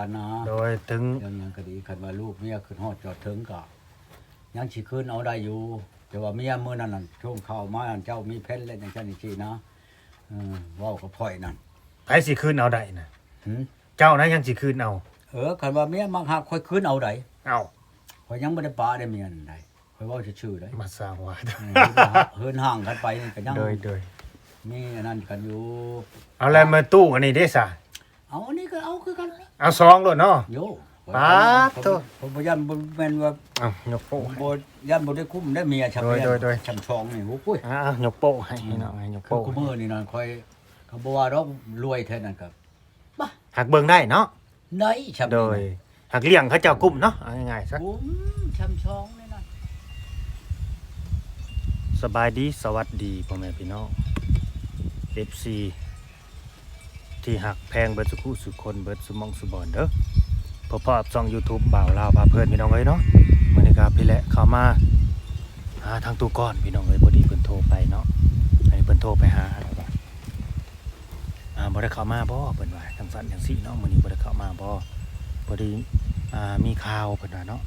กันนะโดยถึงเรื่องหยังก็ดีคันว่าลูกเมียขึ้นฮอดจอดถึงก็ยังสิขึ้นเอาได้อยู่ แต่ว่าเมียมื้อนั้นน่ะช่วงเข้ามาอันเจ้ามีเพชรเล่นอย่างนั้นซี่นะเออเว้ากับพ่อยนั่นไผสิคืนเอาได้นะหึเจ้านะยังสิคืนเอา เออคันว่าเมียมักหักค่อยขึ้นเอาได้เอาข่อยยังบ่ได้ปาได้เมียนั่นได้ข่อยเว้าชื่อๆได้มาสร้างว่าเออเฮินห่างกันไปนี่ก็ยังโดยโดยมีอันนั้นกันอยู่ เอาอะไรมาตู้อันนี้ได้ซะ เอาอันนี้ก็เอาคือกันเอาซองโลดเนาะโยปาดโถ่ผมบ่ยันบ่แม่นว่าเอายกโป้ให้บ่ยันบ่ได้คุ้มได้เมียชักโดยเมีโดยโดยชำชองนี่โอ้ยอ่ายกโป้ให้ให้หน่อยยกคือโป้กูมือนี่นั่นค่อยก็บ่ว่าดอกรวยแท้นั่นครับหักเบิ่งได้เนาะไหนชับโดยหักเลี้ยงเขาเจ้ากุ้มเนาะเอาง่ายๆซะผมชำชองนี่นั่นสบายดีสวัสดีพ่อแม่พี่น้อง FC ที่หักแพงเบิดสุขุสุคนเบิดสุมองสุบอนเด้อพบกับช่อง YouTube บ่าวลาวพาเพื่อนพี่น้องเอ้ยเนาะมื้อนี้ก็พี่แหละเข้ามาหาทางตู้ก้อนพี่น้องเอ้ยพอดีเพิ่นโทรไปเนาะอันนี้เพิ่นโทรไปหาแล้วก็อ่าบ่ได้เข้ามาบ่เพิ่นว่าจังซั่นจังซี่เนาะมื้อนี้บ่ได้เข้ามาบ่พอดีอ่ามีข่าวเพิ่นว่าเนาะ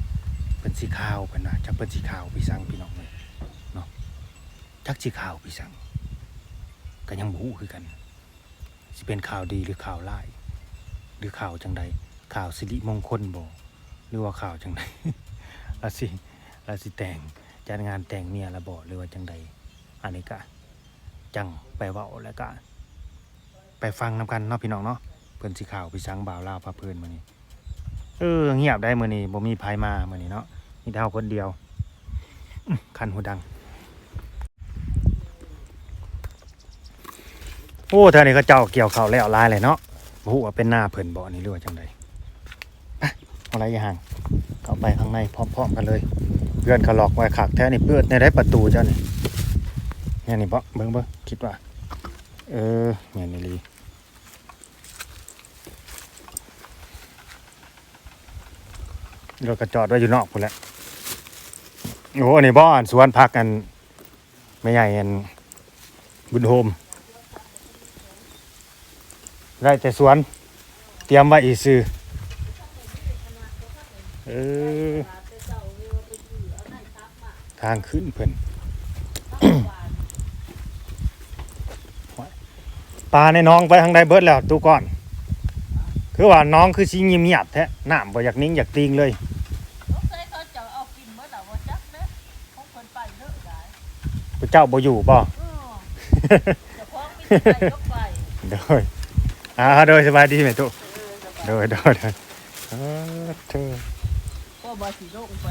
เพิ่นสิข่าวเพิ่นว่าจักเพิ่นสิข่าวพี่สั่งพี่น้องเอ้ยจักสิข่าวพี่สังก็ยังบฮูคือกัน สิเป็นข่าวดีหรือข่าวร้าย หรือข่าวจังใดข่าวสิริมงคลบ่หรือว่าข่าวจังใดราสิราสิแต่งจัดงานแต่งเมียละบ่หรือว่าจังใดอันนี้ก็จังไปเว้าแล้วก็ไปฟังนำกันเนาะพี่น้องเนาะเพิ่นสิข่าวพี่สังบ่าวลาวพาเพิ่นมื้อนี้เออเงียบได้มื้อนี้บ่มีไผมามื้อนี้เนาะมีแต่เฮาคนเดียวคันหูดัง โอ้เธอนี่ก็เจ้าเกี่ยวเขาแล้วลายเลยเนาะบ่ฮู้ว่าเป็นหน้าเพิ่นบ่นี่หรือว่าจังไดอะไรอย่าห่าง เข้าไปข้างในพร้อมๆกันเลย เพื่อนเขาล็อกไว้ขักแท้นี่เปิดในได้ประตูเจ้านี่เนี่ยนี่บ่เบิ่งเบิ่งคิดว่า เออแม่นอีหลีรถก็จอดไว้อยู่นอกพุ่นแหละโอ้อันนี้บ่อนสวนพักกันไม่ใหญ่อันบุญโฮม ได้แต่สวน เตรียมไว้อีซื้อเออทางขึ้นเพิ่นปลาในน้องไปทางใดเบิดแล้วตูก่อน คือว่าน้องคือสิเงียบๆแท้น้ำบ่อยากนิ่งอยากติงเลยสงสัยเขาจะเอากินเมื่อไหร่ว่าจักเด้อของคนไปเลิกได้พระเจ้าบ่อยู่บ่เออเจะพ้าของมีไปยกไปโดย อ่าโดยสบายดีไหมตุเออสบายโดยโดยโดยเออเธอก็บาสีโลกไป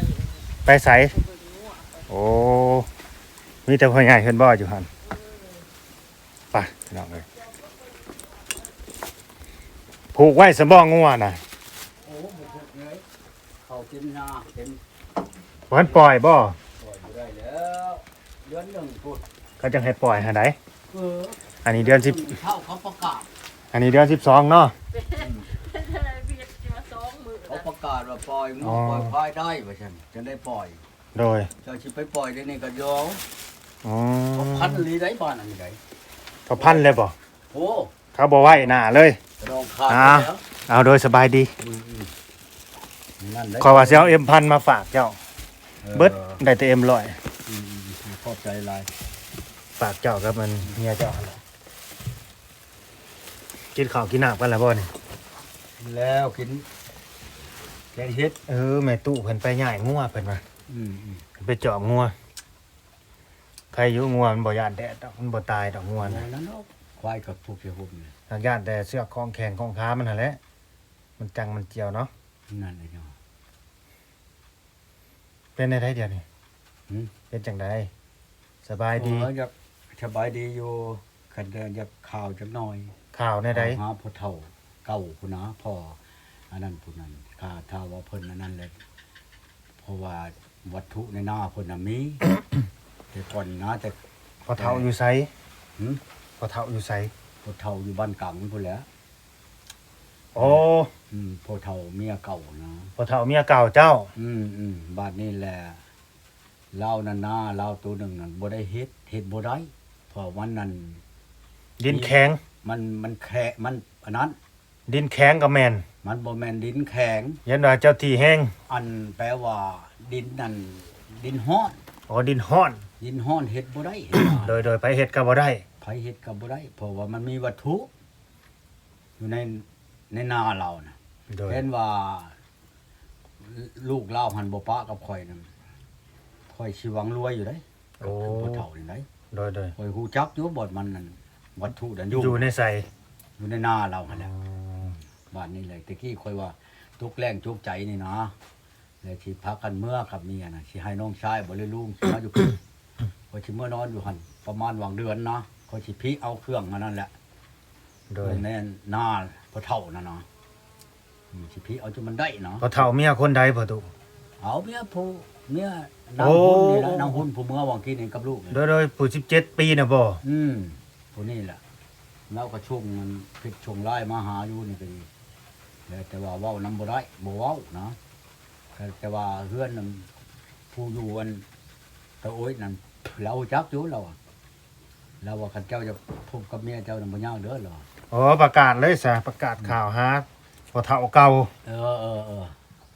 ไปไสเออไปดูอะไปโอ้ มีแต่พ่อใหญ่เพิ่นบ่อยู่หั่นไปพี่น้องเอ้ยผูกไว้สำบ่งัวน่ะโอ้บ่ถูกเลยเขากินนาเต็มบ่ทันปล่อยบ่ปล่อยอยู่ได้แล้วเดือนหนึงพุดเขาจังให้ปล่อยหาไดเอออันนี้เดือนสิบเท่าเขาประกาศ อันนี้เดือน12เนาะเป็นอะไรพี่จะมาสองมือเขาประกาศว่าปล่อยหมูอ๋อ ปล่อยควายได้ว่าซั่นจะได้ปล่อยโดยเจ้าสิไปปล่อยได้นี่ก็ยอมอ๋อเขาพันลีได้บ้านอันนี้ได้เขาพันเลยบ่โอ้เขาบ่ไว้หน้าเลย กระดองขาดอ่าไปแล้วเอาโดยสบายดี อืมๆนั่นได้ขอยว่าสิเอาเอ็มพันมาฝากเจ้า เบิดได้แต่เอ็มร้อย อืมๆขอบใจหลายฝากเจ้ากับมันเมียเจ้าหั่นแหละ กินข้าวกินน้ำกันแล้วบ่นี่แล้วกินแกงเฮ็ดเออแม่ตู้เพิ่นไปย่ายงัวเพิ่นว่าอืมไปเจาะงัวใครอยู่งัวมันบ่ย่านแดดดอกมันบ่ตายดอกงัวๆนะนั่นเนาะควายกับพวกเสียหุ่มเนี่ยทางย่านแต่เสือกของแข็งของขามันหั่นแหละมันจังมันเจียวเนาะนั่นเลยเนาะเป็นได้ไดเดียวนี่หืมเป็นจังไดสบายดีโอ้อยากสบายดีอยู่คันเดินอยากข่าวจักหน่อย ข่าวในใดหาพ่อเฒ่าเก่าพุ่นนะพ่ออันนั้นพุ่นนั้นข้าถ้าว่าเพิ่นอันนั้นเลยเพราะว่าวัตถุในหน้าเพิ่นน่ะมี แต่ก่อนนะแต่พอเฒ่าอยู่ไสหืมพอเฒ่าอยู่ไสพ่อเฒ่าอยู่บ้านกลางพุ่นแหล้วโอ้อืมพ่อเฒ่าเมียเก่านะ พอเฒ่าเมียเก่าเจ้า อืมอืมบาดนี้แหละเล่านั่นนาเล่าตัวหนึ่งนั่นบ่ได้เฮ็ดเฮ็ดบ่ได้เพราะวันนั้นดินแข็ง มันมันแค่มันอันนั้น ดินแข็งกับแม่นมันบ่แม่นดินแข็งยันว่าเจ้าที่แห้งอันแปลว่า ดินนั่นดินฮ้อนอ๋อดินฮ้อน ดินฮ้อนเฮ็ดบ่ได้เฮ็ดโดยโดยไปเฮ็ดก็บ่ได้ไผเฮ็ดก็บ่ได้เพราะว่ามันมีวัตถุ อยู่ในในนาเรานะโดยเห็นว่า ลูกเล่าหันบ่ปะกับข่อยนั่นข่อยสิหวังรวยอยู่ได้โอ้ผู้เฒ่านี่ได้โดยโดยข่อยฮู้จักอยู่บ่มันนั่น วัตถุนั่นอยู่อยู่ในใส่อยู่ในนาเราหั่นแหละบ้านนี้เลยตะกี้ข่อยว่าทุกข์แรงทุกข์ใจนี่นะแล้วสิพักกันเมื่อกับเมียน่ะสิให้น้องชายบ่เลยลุงสิมาอยู่ข่อยสิเมื่อนอนอยู่หั่นประมาณวางเดือนนะข่อยสิพิเอาเครื่องมานั่นแหละโดโดยยแน่หน้าพอเท่านะเนาะอืมสิพี่เอาจนมันได้เนาะ พอเฒ่าเมียคนใดพอตุ เอาเมียผู้เมียนางโอ้ หุ่นนี่แหละนางหุ่นผู้เมื่อวังกินเองกับลูกโดเนี่ยยโดยผู้17ปีน่ะบ่อืม ผู้นี่แหละแล้วก็ช่วงมันพิษช่วงไล่มาหาอยู่นี่ก็ดีแล้วแต่ว่าเว้านำบ่ได้บ่เว้านะแต่แต่ว่าเฮือนนั้นผู้อยู่อันตะโอ้ยนั่นเราจักอยู่เราอะเราว่าคันเจ้าจะพบกับเมียเจ้านั่นบ่ยากเด้อหรออ๋อประกาศเลยซะประกาศข่าวหาพอเฒ่าเก่าเออเออเออ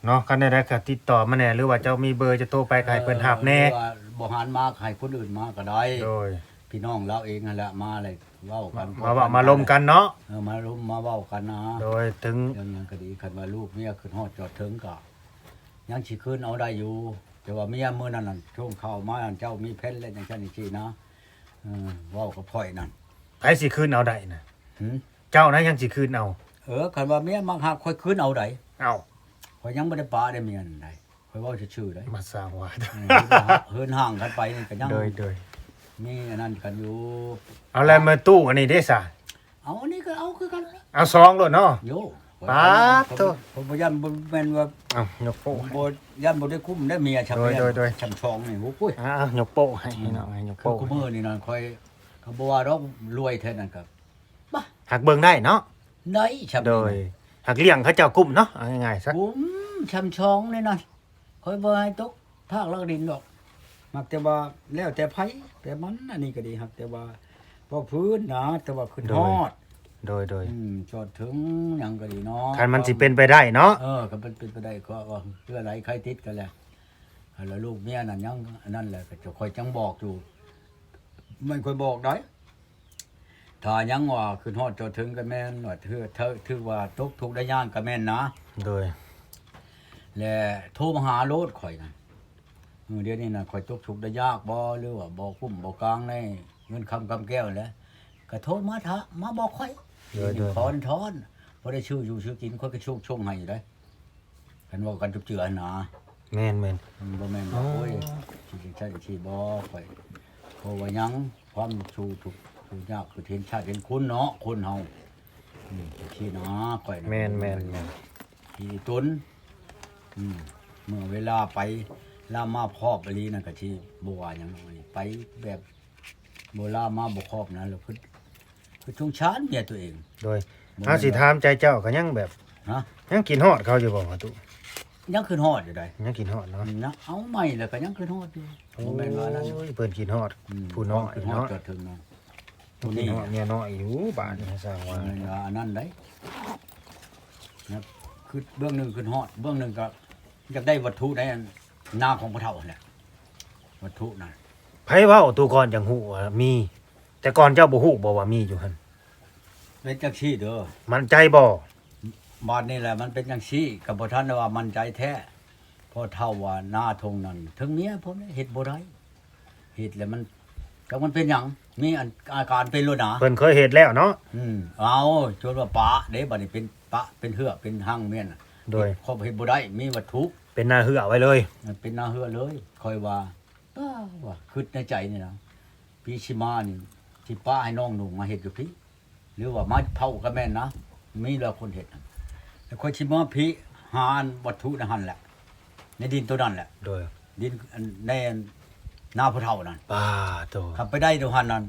เนาะคันใดๆก็ติดต่อมาแหน่หรือว่าเจ้ามีเบอร์จะโทรไปก็ให้เพิ่นรับแน่หรือว่าบ่หารมากให้คนอื่นมาก็ได้โดย พี่น้องเราเองนั่นแหละมาเลยเว้ากันมาว่ามาลมกันเนาะเออมาลมมาเว้ากันนะโดยถึงเรื่องหยังก็ดีคันว่าลูกเมียขึ้นฮอดจอดถึงก็ยังสิคืนเอาได้อยู่ แต่ว่าเมียมื้อนั้นน่ะช่วงเข้ามาอันเจ้ามีเพชรเล่นจังซั่นจังซี่นะเออเว้ากับพ่อยนั่นไผสิคืนเอาได้น่ะหึเจ้านะยังสิคืนเอา เออคันว่าเมียมักหักค่อยคืนเอาได้เอ้าข่อยยังบ่ได้ปาได้เมียนั่นได้ข่อยเว้าชื่อๆได้มาสร้างว่าเออเฮินห่างกันไปนี่ก็ยัง โดยโดย มีอันนั้นกันอยู่ เอาแล้วมาตู้อันนี้ได้ซะเอาอันนี้ก็เอาคือกันเอาซองโลดเนาะ โยปาดโถ่ ผมบ่ยันบ่แม่นว่าเอายกโป้ผมบ่ยันบ่ได้คุ้มได้เมียชับโดยเมียโดยโดยชำชองนี่โอ้ปุ้ยอ่ายกโป้ให้เนาะให้ยกคือโป้กูมือนี่นะค่อยเขาบ่ว่าดอกรวยเท่านั้นครับหักเบิ่งได้เนาะได้ชับโดยหักเลี้ยงเขาเจ้ากลุ่มเนาะเอาง่ายๆซะผมชำชองนี่นะค่อยบ่ให้ตกทากลักดินดอก มักแต่ว่าแล้วแต่ไผแต่มันอันนี้ก็ดีครับ แต่ว่าบ่พื้นนะแต่ว่าขึ้นฮอดโดยโดยอืมจอดถึงหยังก็ดีเนาะคันมันสิเป็นไปได้เนาะเออก็เป็นเป็นไปได้ก็ว่าเพื่ออะไรใครติดกันแหละแล้วลูกเมียนั่นยังอันนั่นแหละก็จะคอยจังบอกอยู่มันคอยบอกได้ถ้ายังว่าขึ้นฮอดจอถึงก็แม่นว่าถือเธอถือว่าตกทุกข์ได้ย่างก็แม่นนะโดยและโทรมาหาโลดข่อยนะ เออเดี๋ยวนี้นะข่อยตกทุกข์ได้ยากบ่หรือว่าบ่คุ้มบ่กลางในเงินคำกำแก้วแหล้วก็โทรมาทะมาบอกข่อยโดยโดยถอนถอนพอได้ชื่ออยู่ชื่อกินข่อยก็ช่วงช่วงให้อยู่ได้กันว่ากันจุบเจือหนาแม่นแม่นอืมบ่แม่นว่าโอ้ยสิสิใช่สิบ่ข่อยเพราะว่าหยังความชูทุกข์ทุกข์ยากคือเห็นชาติเห็นคุณเนาะคนเฮาอืมที่นะข่อยะ แม่นแม่นแม่น ที่ตุนอืมเมื่อเวลาไป ลามาครอบอลีนั่นก็ที่บ่ว่าหยังน้อยไปแบบโบราณมาบ่ครอบนะแล้วคือคือชงชานเมียตัวเอง โดยถ้าสิถามใจเจ้าก็ยังแบบฮะยังกินฮอดเขาอยู่บ่ว่าตุยังขึ้นฮอดอยู่ได้ยังกินฮอดเนาะนะเอาใหม่แล้วก็ยังขึ้นฮอดอยู่บ่แม่นว่านั้นโอ้ยเพิ่นกินฮอดอืมผู้น้อยขึ้นฮอดเนาะจอดถึงเนาะผู้ผู้นี้นี้เมียน้อยอยู่บ้านนี่สร้างว่าว่าอันนั้นได้นะคือเบื้องหนึงขึ้นฮอด เบื้องหนึงก็อยากได้วัตถุได้อัน หน้าของพระเฒ่าแหละวัตถุนั่นไผเว้าตัวก่อนจังฮู้ว่ามี แต่ก่อนเจ้าบ่ฮู้บ่ว่ามีอยู่หั่นเป็นจังซี่เด้อมันใจบ่บ้านนี่แหละมันเป็นจังซี่กับบ่ทันได้ว่ามั่นใจแท้เพอเท่าว่าหน้าทงนั้นถึงเมียผมเนี่ยเฮ็ดบ่ได้เฮ็ดแล้วมันจักมันเป็นหยังมีอันอาการเป็นโลดหนาเพิ่นเคยเฮ็ดแล้วเนาะอืมเอาจนว่าปะเด้บัดนี้เป็นปะเป็นเหือกเป็นหั่งเมียนน่ะโดยครอบเฮ็ดบ่ได้มีวัตถุ เป็นหน้าเหือไว้เลย มันเป็นหน้าเหือเลย คอยว่าป้าว่าคิดในใจนี่นะพี่ชิมานี่ที่ป้าให้น้องหนุ่มมาเฮ็ดอยู่พี่ หรือว่ามาเผาก็แม่นนะมีแล้วคนเฮ็ดน่ะแต่คอยชิมาพี่หานวัตถุนะหั่นแหละ ในดินตัวนั้นแหละ โดยดินอันในหน้าผู้เฒ่านั่นป้าโตขับไปได้ดูหันนั่น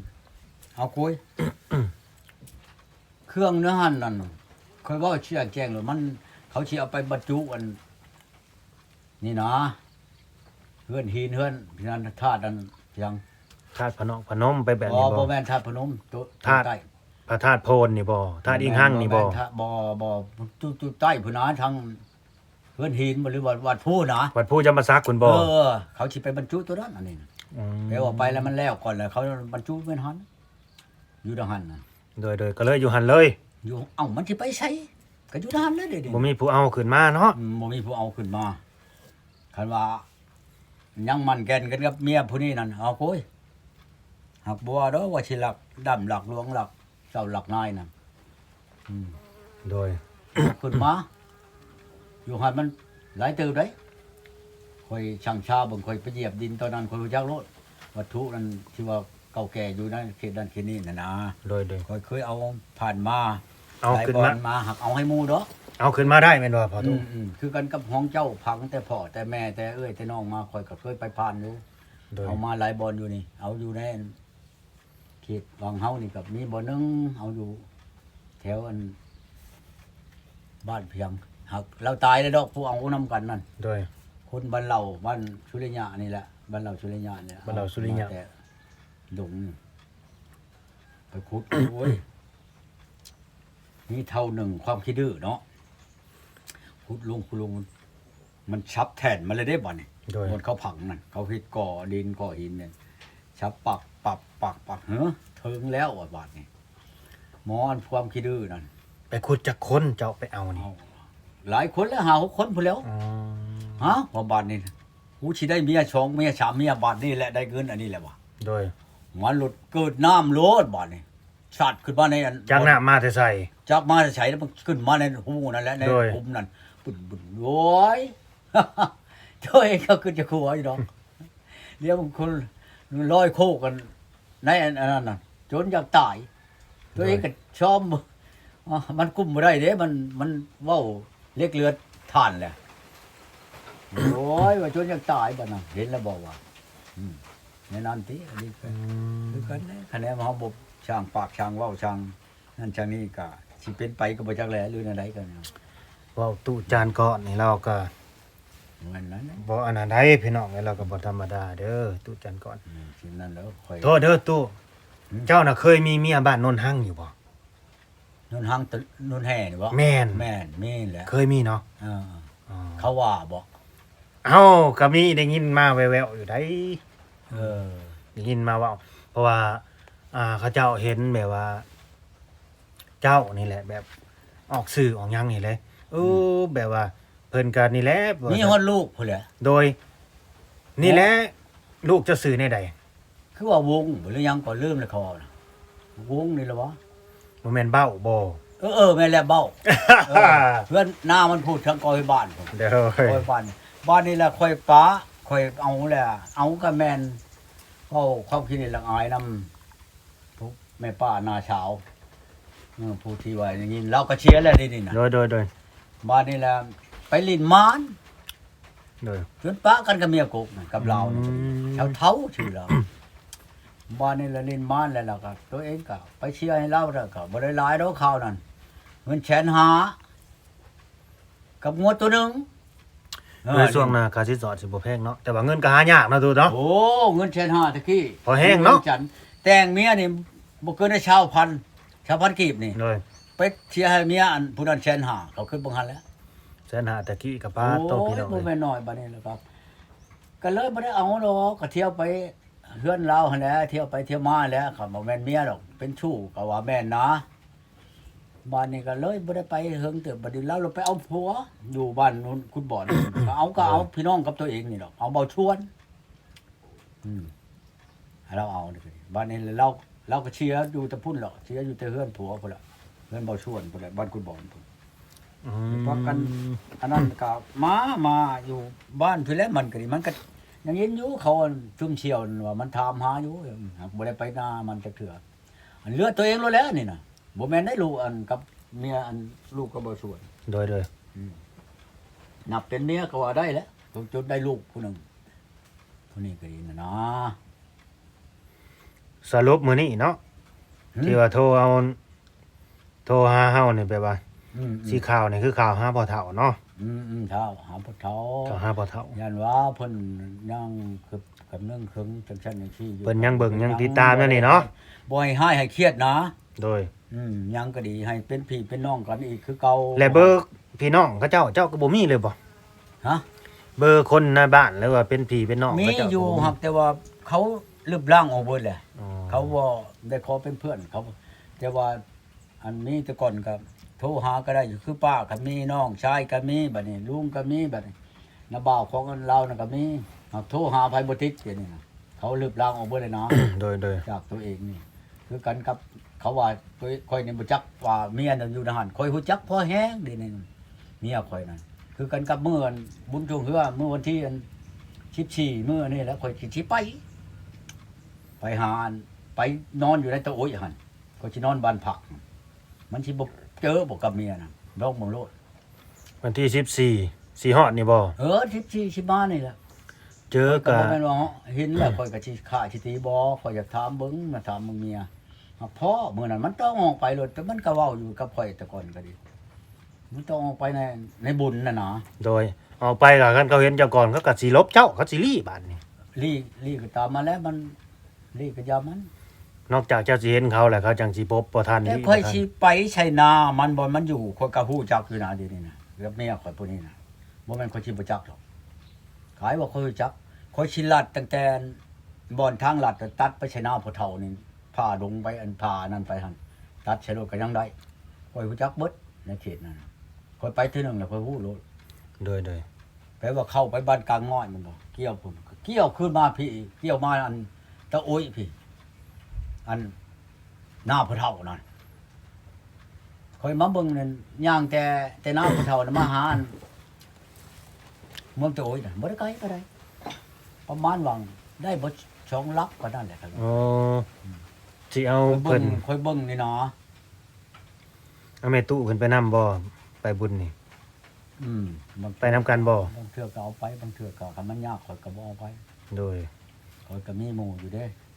เอาคุย เครื่องเนื้อหันนั่นคอยเว่าเชี่ยแจ้งเลยมัน เขาเชี่ยเอาไปบรรจุอัน นี่นะเฮือนหินเฮือนพินันธาตุอันยังธาตุพนมพนมไปแบบอ๋อนี้บ่บ่แม่นธาตุพนมตัวธาตุใต้พระธาตุโพนนี่บ่ธาตุอิงหังนี่บ่แม่ท่าบ่บ่จุจุใต้พุ่นนะทางเพื่อนหินบ่หรือว่าวัดผู้นะวัดผู้จำปาสักคุณบ่เออ เขาสิไปบรรจุตัวนั้นอันนี้นะมไปว่าไปแล้วมันแล้วก่อนแล้วเขาบรรจุเม่นหันอยู่ดังหันน่ะโดยโดยก็เลยอยู่หันเลยอยู่เอ้ามันสิไปใช้ก็อยู่ดังหันเลยเด้บ่มีผู้เอาขึ้นมาเนาะอืมบ่มีผู้เอาขึ้นมา คันว่า ยังมันแก่นกันกับเมียผู้นี้นั่นเอาโค้ยหักบัวเด้อว่าสิหลักดำหลักหลวงหลักเจ้าหลักนายนั่นอืมโดยขึ้นมา อยู่หันมันหลายเติบได้คอยช่างชาเบิ่งคอยไปเหยียบดินตอนนั้นคอยรู้จักรถวัตถุนั้นที่ว่าเก่าแก่อยู่นั่นเขตนั้นเขตนี้น่ะนะโดยโดยคอยเคยเอาผ่านมา เอาหลายขึ้นบอมาลมาหักเอาให้หมู่เด้อเอาขึ้นมาได้แม่นบ่พ่ออืตุ้มอืมคือกันกับห้องเจ้าพังแต่พ่อแต่แม่แต่เอ้ยแต่น้องมาคอยก็เคยไปผ่านอยู่ โดยเอามาหลายบอลอยู่นี่ เอาอยู่ในเขตวังเฮานี่กับมีบ่อนึงเอาอยู่ แถวอัน บ้านเพียงหักเราตายแล้วดอกผู้เอานํกันนั่นโดย คนบ้านเราบ้านสุริยะนี่แหละบ้านเราสุริยะเนี่ยบ้านเราสุริยะมแต่ดงนี่ไปขุด โอ้ย นี่เท่าหนึ่งความคิดดื้อเนาะขุดลงขุดลงมันมันชับแทนมาเลยได้บ่เนี่ยโดย บนเขาผังนั่นเขาพิดก่อดินก่อหินเนี่ยชับปักปักปักปักเฮ้อถึงแล้วอะบาดนี่หมอนความคิดดื้อนั่นไปขุดจากคนเจ้าไปเอานี่เอาหลายคนแล้วหาหกคนพูนแล้ว อ๋อฮะว่าบาทนี่กูชิได้เมียชองเมียสามเมียบาทนี่แหละได้เงินอันนี้แหละวะโดย มันหลุดเกิดน้ำโลดบาทนี่ ชัดขึ้นมาในอันจากน้ามาแต่ใส่ จากมาใช้แล้วมันขึ้นมาในหูนั่นแหละในโดยหุมนั่นปุ่นปุ่นโว้ยเจ้าเองก็ขึ้นจะขัวอยู่ดอกเดี๋ยวมันคนลอยโคกันในอันอันนั้นน่ะจนอยากตาย ตัวเองก็ชอบอะมันกุ้มบ่ได้เด้มันมันเว้าเล็กเลือดท่านแหละโอ้ยว่าจนอยากตายบ่น่ะเห็นแล้วบอกว่าอืมในนั้นติอันนี้ก็อืมคือกันนะคะแนนเฮาบ่ ช่างปากช่างเว้าช่างนั่นช่างนี้ก็สิเป็นไปก็บ่จักแลหรือแนวใดก็เนี่ยเว้าตู้จานก่อนนี่เราก็มันนั้นนะบ่อันนั้นได้พี่น้องเราก็บ่ธรรมดาเด้อตู้จานก่อนอืมสินั้นแล้วค่อยโทษเด้อตู้อืมเจ้าน่ะเคยมีเมียบ้านโนนหั่งอยู่บ่ นนหางตะนนแห่นี่บ่แม่น แม่นมีแหละเคยมีเนาะเอออ๋อเขาว่าบ่เอ้าก็มีได้ยินมาแว่วๆอยู่ได้ เออ ได้ยินมาว่าเพราะว่า อ่าเขาเจ้าเห็นแบบว่า เจ้านี่แหละ แบบออกสื่อออกหยังนี่เลยเออแบบว่า เพิ่นกันนี่แหละว่ามีฮอดลูกพุ่นแหละโดย นี่แหละลูกจะสื่อในใดคือว่าวงหรือยังก็ลืมเลยเขาเอาน่ะวงนี่ล่ะวะบ่แม่นเบ้าบ่เออเออแม่นแล้วเบ้าเออเพื่อนหน้ามันพูดทั้งกอยบ้านพุ่น เด้อคอยบ้านบ้านนี่แหละคอยป้าคอยเอาแหละเอากับแมนเอาความคิดนี่ละอายนำพวก แม่ป้านาเช้าวเออผู้ที่ว่าอย่างนี้เราก็เชียร์แล้วนี่นี่นะโดยโดยโดยบ้านนี่แหละไปลินมานโดยจนป้ากันกับเมียกกน่ะกับเราอืมเช้าเท้าชื่อเราบ้านนี่แหละลินมานแล้วเราก็ตัวเองก็ไปเชียร์ให้เราแล้วก็บ่ได้หลายดอกข่าวนั่นเงินแสนหากับงวดตัวหนึงเออโดยช่วงหน้าค่าสินสอดสิบ่แพงเนาะแต่ว่าเงินก็หายากเนาะตูเนาะ โอ้เงินแสนห้าตะกี้พอแห้งเนาะ จันทร์แต่งเมียนี่ บ่เกินได้ชาวพันชาวพันกีบนี่โดยไปเชียร์ให้เมียอันผู้นั้นแสนห้าเขาขึ้นบังหันแล้วแสนหาตะกี้กับป้าโอ้โตพี่ยน้องบ่เลแม่ยนน้อยบัดนี้แหละครับ ก็เลยบ่ได้เอาดอกก็เที่ยวไปเฮือนเราหั่นแหละเที่ยวไปเที่ยวมาแหล้วเขาบ่แม่นเมียดอก เป็นชู้ก็ว่าแม่นนะบ้านนี้ก็เลยบ่ได้ไปเฮิงเติบบัดนี้เราเราไปเอาผัวอยู่บ้านนู้นคุณบ่อนก็เอาก็เอาพี่น้องกับตัวเองนี่ดอกเอาเบาชวน อืมให้เราเอานี่บ้านนี้เรา เราก็เชียร์อยู่แต่พุ่นหรอกเชียร์อยู่แต่เฮือนผัวพุ่นละเฮือนเบาชวนพุ่นละบ้านคุณบ่อนพุ่นอืพักกันมอันนั้นก็มามาอยู่บ้านพี่แล้วมันก็ดีมันก็ยังเห็นอยู่เขาจุ่มเชียวนั่นว่ามันถามหาอยู่หากบ่ได้ไปหน้ามันจะเถื่ออันเลือดตัวเองรู้แล้วนี่น่ะบ่แม่นได้ลูกอันกับเมียอันลูกก็บ่ส่วนโดยโดยนับเป็นเมียก็ว่าได้แล้วจนได้ลูกผู้หนึงผู้นี้ก็ดีนะนะ สรุปมื้อนี้เนาะที่ว่าโทรเอาโทรหาเฮานี่แปลว่าอืมสีข่าวนี่คือข่าวหาพ่อเฒ่าเนาะอืมอืมเท้าหาพุทธเท้าข่าวหาพ่อเฒ่า ยันว่าเพิ่นยังคือกับเรื่องคึงจังซั่นจังซี่อยู่เพิ่นยังเบิ่งยังติดตามนั่นนี่เนาะ บ่ให้ให้ให้เครียดนะ โดย อืมยังก็ดีให้เป็นพี่เป็นน้องกันอีกคือเก่าและเบอร์พี่น้องเขาเจ้าเจ้าก็บ่มีเลยบ่ฮะ เบอร์คนในบ้านหรือว่าเป็นพี่เป็นน้องมีเขาเจ้าอยู่ก็บ่ครับแต่ว่าเขาลืบล่างออกเบิดแหละอ๋อ เขาบ่ได้ขอเป็นเพื่อนเขาแต่ว่าอันนี้แต่ก่อนก็โทรหาก็ได้อยู่คือป้าก็มีน้องชายก็มีบัดนี้ลุงก็มีบัดนี้น้าบ่าวของเราน่ะก็มีครับโทรหาไผบ่ติดเดี๋ยวนี้นะเขาลืบล่างออกเบิดเลยนะ โดยโดยจากตัวเองนี่ คือกันกับเขาว่าตัวค่อยนี่บ่จักว่าเมียน่ะอยู่ในหันค่อยฮู้จักพอแห้งเดีนี่เมียค่อยนั่นคือกันกับเมื่อวันบุญจงคือว่าเมื่อวันที่อัน14เมื่อนี่แหล้วค่อยสิไป ไปหาอัน ไปนอนอยู่ในตะโอยหันก็สินอนบ้านผัก มันสิบ่เจอบ่กับเมียน่ะดอกมงโลดวันที่14สีฮอดนี่บ่เออ14สิมานี่แหละเจอก็กับบ่แม่นว่าเห็นแล้วค่อยก็สิฆ่าสิตีบ่ค่อยอยากถามเบิ่งมาถามมึงเมียอะพ่อเมื่อนั้นมันต้องออกไปเลยแต่มันก็เว้าอยู่กับข่อยแต่ก่อนก็ดี มันต้องออกไปในในบุญน่ะนะโดยออกไปกับกันเขาเห็นเจ้าก่อนเขาก็สิลบเจ้าเขาสิรีบานนี่ลี่ลี่ก็ตามมาแล้วมันลี่ก็อยามัน นอกจากเจ้าสิเห็นเขาแหละเขาจังสิพบบ่ทันแต่ที่ข่อยสิไปใช้นา มันบ่มันอยู่ข่อยก็ฮู้จักอยู่นะเดี๋ยวนี้นะกับเมียข่อยผู้นี้นะบ่แม่นข่อยสิบ่จักหรอกขายบ่ข่อยรู้จักข่อยสิลัดตั้งแต่บ่อนทางลัดตัดไปใช้นาผู้เฒ่านี่พาลงไปอันพานั่นไปหั่นตัดใช้รถก็ยังได้ข่อยรู้จักเบิดในเขตนั้นน่ะข่อยไปเทื่อนึงแล้วข่อยฮู้โลดโดยโดยแปลว่าเข้าไปบ้านกลางง่อยมันบอกเกี่ยวผมเกี่ยวขึ้นมาพี่เกี่ยวมาอันตะโอ้ยพี่ อันหน้าพระเท่านั่นคอยมาเบิ่งนั่นย่างแต่แต่หน้าพระเท่าน่ะมาหาอันเมืองตะโอ้ยน่ะบ่ได้ไกลก็ได้ประมาณวังได้บ่สองลักก็นั่นแหละครับอ๋อสิเอาคอยเพิ่เบิ่นงคอยเบิ่งนี่เนาะเอาแม่ตู้เพิ่นไปนํบ่ไปบุญนี่ อืมบางไปนํกันบ่บางเทื่อก็เอาไปบางเทื่อก็คันมันยากข่อยก็บ่เอาไปโดยข่อยก็มีหมู่อยู่เด้เ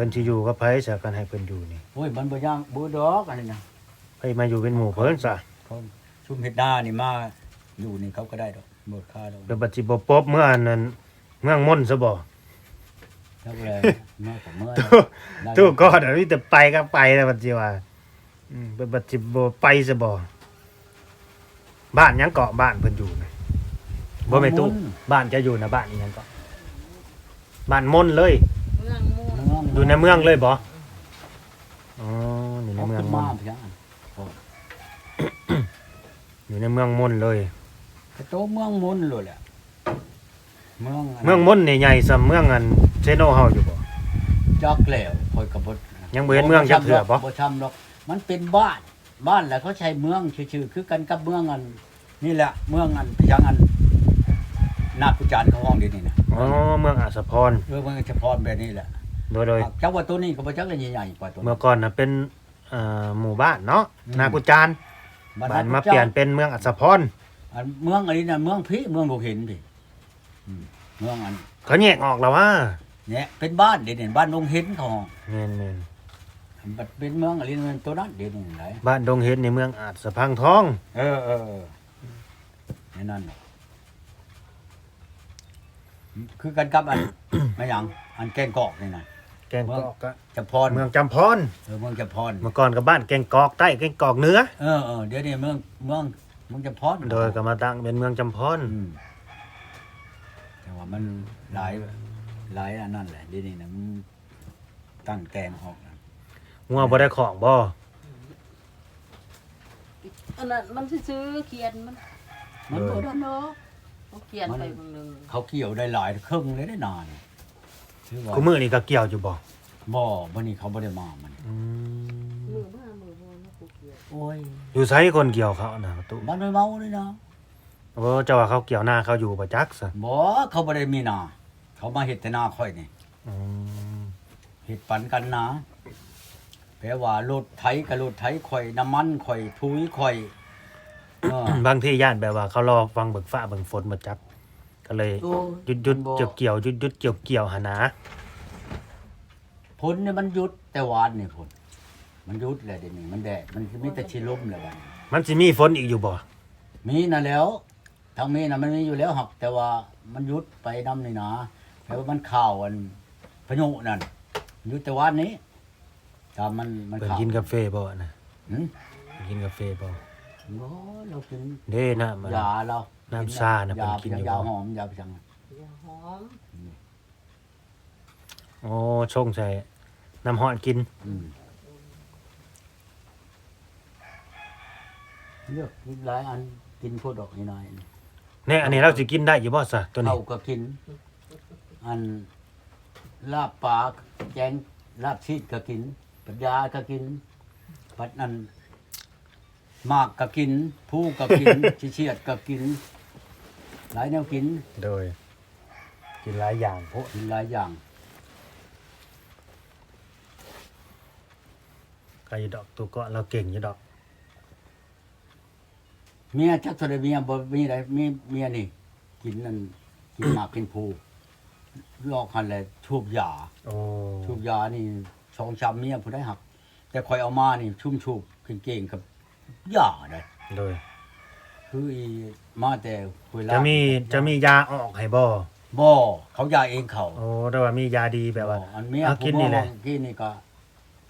พิ่นสิอยู่กับไผซะกันให้เพิ่นอยู่นี่โอ้ยมันบ่ย่างบ่ดอกอันนี้นะไผมาอยู่เป็นหมู่เพิ่นซะเขาชุมเฮ็ดหน้านี่มาอยู่นี่เขาก็ได้ดอกหมดค่าดอกเป็นปัจจิบ่ปบเมื่ออันนั้นเมืองมนต์ซะบ่จักแลเมื่อก็เมื่อได้ตู้ก็เดี๋ยวมีแต่ไปก็ไปแล้วปัจจิว่าอืมเป็นปัจจิบ่ไปซะบ่บ้านหยังเกาะบ้านเพิ่นอยู่น่ะบ่แม่นตู้บ้านจะอยู่นะบ้านอีหยังเกาะบ้านมนต์เลยเมืองมูน เมืองอยู่ในเมืองเลยบ่อ๋ออยู่ในเขาเมืองขึ้นมมานต์เพียงอยู่ในเมืองมนต์เลย กระโตเมืองมนต์เลยแหละเมืองเมืองมนต์นี่ใหญ่ซำเมืองอันเซโนเฮาอยู่บ่ จักแล้วคอยก็บ่ยังบ่เห็นเมืองจักเทื่อบ่ บ่ช้ำหรอกมันเป็นบ้าน บ้านแล้วเขาใช้เมืองชื่อๆคือกันกับเมืองอัน นี่แหละ เมืองอันพยังอันนาปุจานเขาห้องเดียวนี่นะอ๋อเมืองอาสาพร เออเมืองเฉพาะแบบนี้แหละ โดยโดยจักว่าตัวนี้ก็บ่จักเลยใหญ่ๆกว่าตัวเมื่อก่อนน่ะเป็นเอ่อหมู่บ้านเนาะอืมนากุจานบ้านมาเปลี่ยนเป็นเมืองอัสสพรอันเมืองอันนี้นะเมืองพี่เมืองลูกหินพี่อืมเมืองอันเขาแยกออกแล้วว่าเนี่ยเป็นบ้านเด่นบ้านลงหินเขาแม่นแม่นบัดเป็นเมืองอะไรมันตัวนั้นเด่นไหนบ้านดงเฮ็ดในเมืองอาจสะพังทอง เออเออเออนี่นั่นน่ะคือกันกับอันไม่หยังอันแกงกอกนี่นะ แกงกอกก็จะพรเมืองจำพรเออเมืองจะพรเมื่อก่อนก็บ้านแกงกอกใต้แกงกอกเหนือเออเออเดี๋ยวนี้เมืองเมืองเมืองจะพรโดยก็มาตั้งเป็นเมืองจำพรอืมแต่ว่ามันหลายหลายอันนั่นแหละเดี๋ยวนี้นะมันตั้งแกงออกนะงัวบ่ได้ของบ่อันนั้นมันซื้อๆเขียนมันมันบ่ได้เนาะเขาเขียนไปเบางหนึงเขาเกี่ยวได้หลายครึ่งเลยได้นาน ชื่อว่ากูมื้อนี้ก็เกี่ยวอยู่บ่บ่วันนี้เขาบ่ได้มามันอืมมือมามือบ่นะกูเขียนโอ้ยอยู่ไสคนเกี่ยวเขาน่ะตุบ้านไม่เมาเลยนะโอ้เจ้าว่าเขาเกี่ยวหน้าเขาอยู่ประจักษ์ซะบ่เขาบ่ได้มีนาเขามาเฮ็ดแต่นาค่อยนี่อืมเฮ็ดปันกันนะแปลว่ารถไถกับรถไถข่อยน้ำมันข่อยทุยข่อยเออบางที่ย่านแบบว่าเขารอฟังเบิกฟ้าเบิ่งฝนบ่จัก ก็เลยโอ้หยุดหยุดมันบ่ เกี่ยวเกี่ยวหยุดหยุดเกี่ยวเกี่ยวหนนะฝนนี่มันหยุดแต่วานนี่ฝนมันหยุดแหละเดี๋ยวนี้มันแดดมันมีแต่ชิลมแล้วบัดนี้มันสิมีฝนอีกอยู่บ่มีน่ะแล้วทางมีน่ะมันมีอยู่แล้วหักแต่ว่ามันหยุดไปนำนี่นะแปลว่ามันข่าวอันพายุนั่นหยุดแต่วานนี้ตามมันมันเพิ่นขาวกินกาแฟบ่นะหืมเพิ่นกินกาแฟบ่โอ้เรากินเด้นะมันยาเรา น้ำชาน่ะยาเพิ่นกินอยู่ยาบ่หอมยาไปจังอย่าหอมโอ้ชงใส่น้ำฮ้อนกิน อืมเลือกกินหลายอันกินพวกดอกนี่น้อยนี่แน่อันนี้เราสิกินได้อยู่บ่ซะตัวนี้ เขาก็กิน อันลาบปลาแกงลาบชีสก็กินปัญญาก็กินปัดนั้นหมากก็กินผู้ก็กิน ชิเชียดก็กิน หลายแนวกินโดย กินหลายอย่างโพกินหลายอย่างก็อยู่ดอกตัวเกาะเราเก่งอยู่ดอก เมียจักสดเมียบ่มีอะไรมีเมียนี่ กินนั่นกินหมากกินผู้ลอกคันแหละชูบยาโอ้ชูบยานี่สองชามเมียผู้ได้หัก แต่คอยเอามานี่ชุ่มชูบเก่งๆกับยาได้โดย คืออีมาแต่คุยลาจะมีจะมียาออกให้บ่บ่เขายาเองเขาโอ้แต่ว่ามียาดีแบบว่าอันเมียเอากินนี่แหละผมว่ากินนี่ก็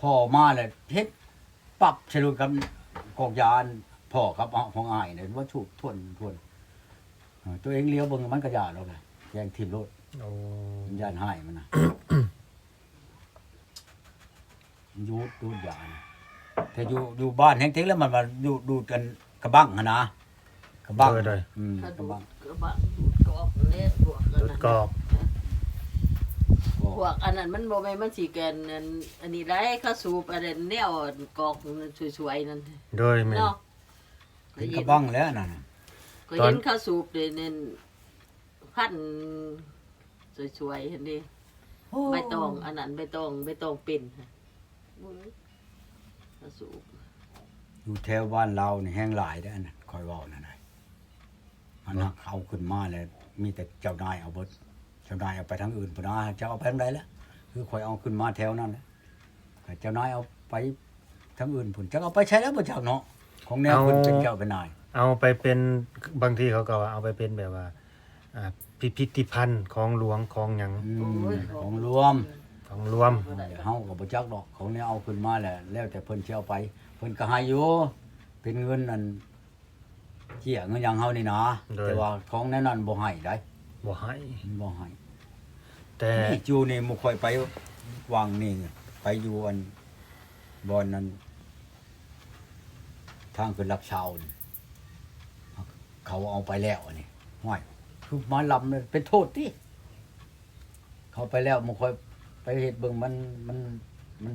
พ่อมาเลยเฮ็ดปรับฉลุกับกอกยานพ่อครับเอาของอ้ายเนี่ยว่าชูบทวนทวนเออตัวเองเลี้ยวเบิ่งมันก็ยาแล้วไงแยงทิมรถโอ้มันยานให้มันนะยูดดูดยานะแต่อยู่อยู่บ้านแห้งเทงแล้วมันมาดูดูดกันกระบังหั้นนะ กระบังโดยโดยอืมถ้ากดูระดบังกระบะดูดกรอบเละพวกอันดูดนั้นกรอบพวกอันนั้นมันบ่แม่นมันสิแกนอันอันนี้ได้เขาสูบอันนั้นแนวกอกสวยๆนั่นโดยแม่น เนาะเป็นกระบังแล้วนั่นน่ะก็เห็นเขาสูบเดยวนั่นพันสวยๆเห็นดิใบตองอันนั้นใบตองใบตองเป็นค่ะโอ้ยเขาสูบอยู่แถวบ้านเรานี่แห้งหลายได้ออันนั้นคอยเว่านั่นน่ะ มันหักเอาขึ้นมาเลยมีแต่เจ้านายเอาเบิดเจ้านายเอาไปทางอื่นพุ่นนะเจ้าเอาไปทางใดแล้วคือคอยเอาขึ้นมาแถวนั้นแหละแต่เจ้านายเอาไปทางอื่นพุ่นเจ้าเอาไปใช้แล้วบ่เจ้าเนาะของแนวพุ่นเป็นเจ้าเป็นนาย เอาไปเป็นบางทีเขาก็ว่าเอาไปเป็นแบบว่าอ่าพิพิธภัณฑ์ของหลวงของหยังอืมของรวม ของรวม เฮาก็บ่จักดอกของนี้เอาขึ้นมาแหละแล้วแต่เพิ่นสิเอาไป เพิ่นก็ให้อยู่เป็นเงินนั่น เจียเงินหยังเฮานี่นะแต่ว่าของแนั้นนั้นบ่ให้ได้บ่ให้บ่ให้แต่นี่จูนี่หมู่ค่อยไปวางนี่ไปอยู่อันบ่อนนั้นทางขึ้นรับชาวนี่เขาเอาไปแล้วอันนี้ห้อยคือมาลำเลยเป็นโทษติเขาไปแล้วหมู่ค่อยไปเฮ็ดเบิ่งมันมันมัน